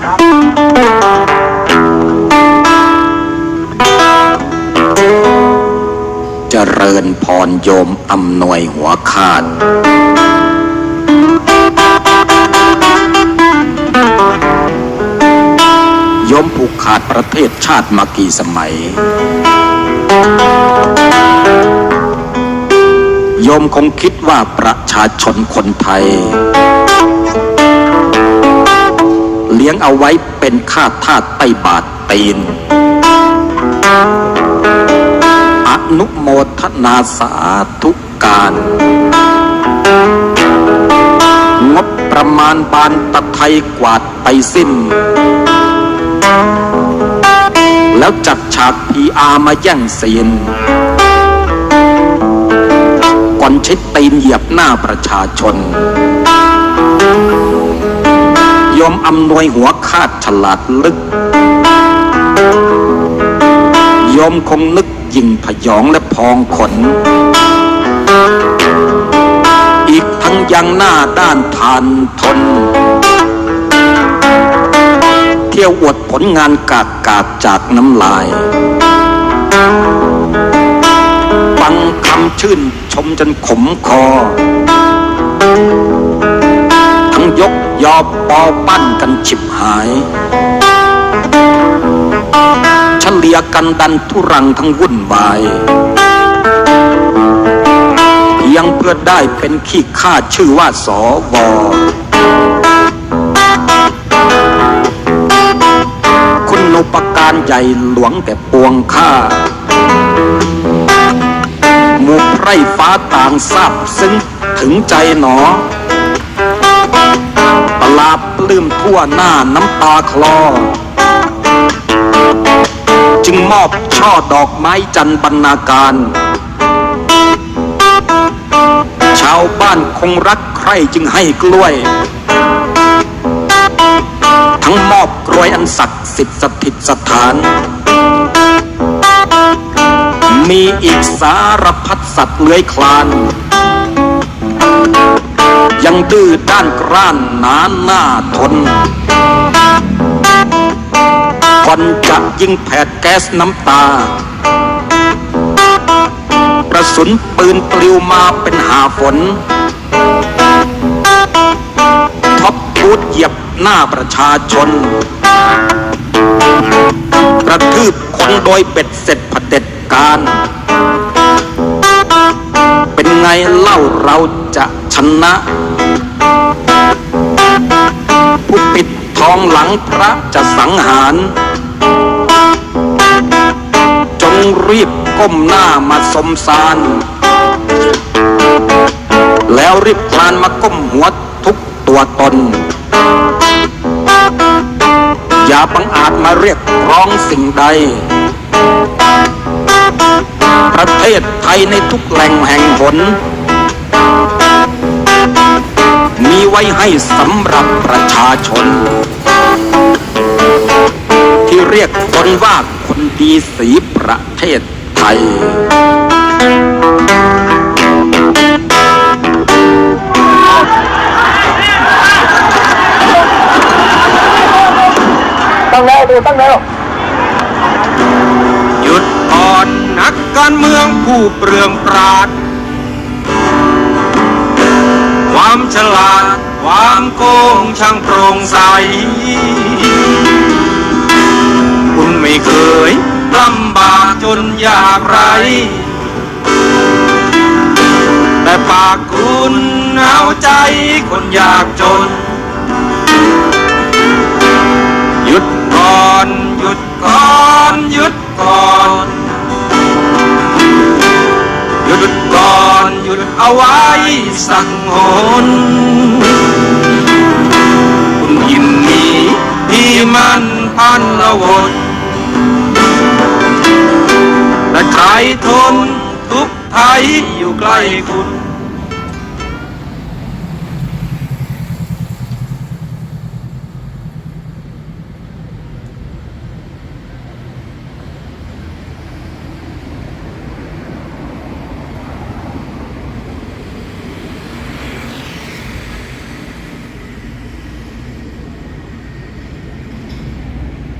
เจริญพรโยมอำนวยหัวขาดโยมผูกขาดประเทศชาติมากี่สมัยโยมคงคิดว่าประชาชนคนไทย เอาไว้เป็นข้าทาสไต้บาทตีน อนุโมทนาสาธุการ งบประมาณบานตะไทยกวาดไปสิ้น แล้วจัดฉากพีอามาแย่งซีนก่อนใช้ตีนเหยียบหน้าประชาชน ยอมอำนวยหัวคาดฉลาดลึกยอมคงนึกยิ่งพยองและพองขน อีกทั้งยังหน้าด้านทานทน เที่ยวอวดผลงานกากกากจากน้ำลายฟังคำชื่นชมจนขมคอ ยกยอปอปั้นกันฉิบหาย เฉลียกันดันทุรังทั้งวุ่นวายเพียงเพื่อได้เป็นขี้ข้าชื่อว่าสอวอคุณอุปการใหญ่หลวงแต่ปวงข้าหมู่ไพร่ฟ้าต่างทราบซึ้งถึงใจหนอ ลาบปลื้มทั่วหน้าน้ำตาคลอ จึงมอบช่อดอกไม้จันบรรณาการ ชาวบ้านคงรักใครจึงให้กล้วย ทั้งมอบกรวยอันศักดิ์สิทธิ์สถิตสถาน มีอีกสารพัดสัตว์เลื้อยคลาน ยังดื้อด้านกร้านหนาหน้าทนก่อนจะยิงแผดแก๊สน้ำตากระสุนปืนปลิวมาเป็นหาฝน ท็อปบูดเหยียบหน้าประชาชน กระทืบคนโดยเบ็ดเสร็จเผด็จการ เป็นไงเล่าเราจะ ชนะ ผู้ปิดทองหลังพระจะสังหาร จงรีบก้มหน้ามาสมสาร แล้วรีบคลานมาก้มหัวทุกตัวตน อย่าบังอาจมาเรียกร้องสิ่งใดประเทศไทยในทุกแหล่งแห่งหน มีไว้ให้สำหรับประชาชน ที่เรียกตนว่าคนดีสีประเทศไทย ตั้งแล้วดูตั้งแล้วหยุดก่อนนักการเมืองผู้เปลืองปราด ฉลาด ความโกงช่างโปร่งใส คุณไม่เคยลำบากจนยากไร แต่ปากคุณเอาใจคนยากจน หยุดก่อน หยุดก่อน หยุด เอาไว้สังหนคุณยินดีที่มันพันละวนและใจทนทุกไทยอยู่ใกล้คุณ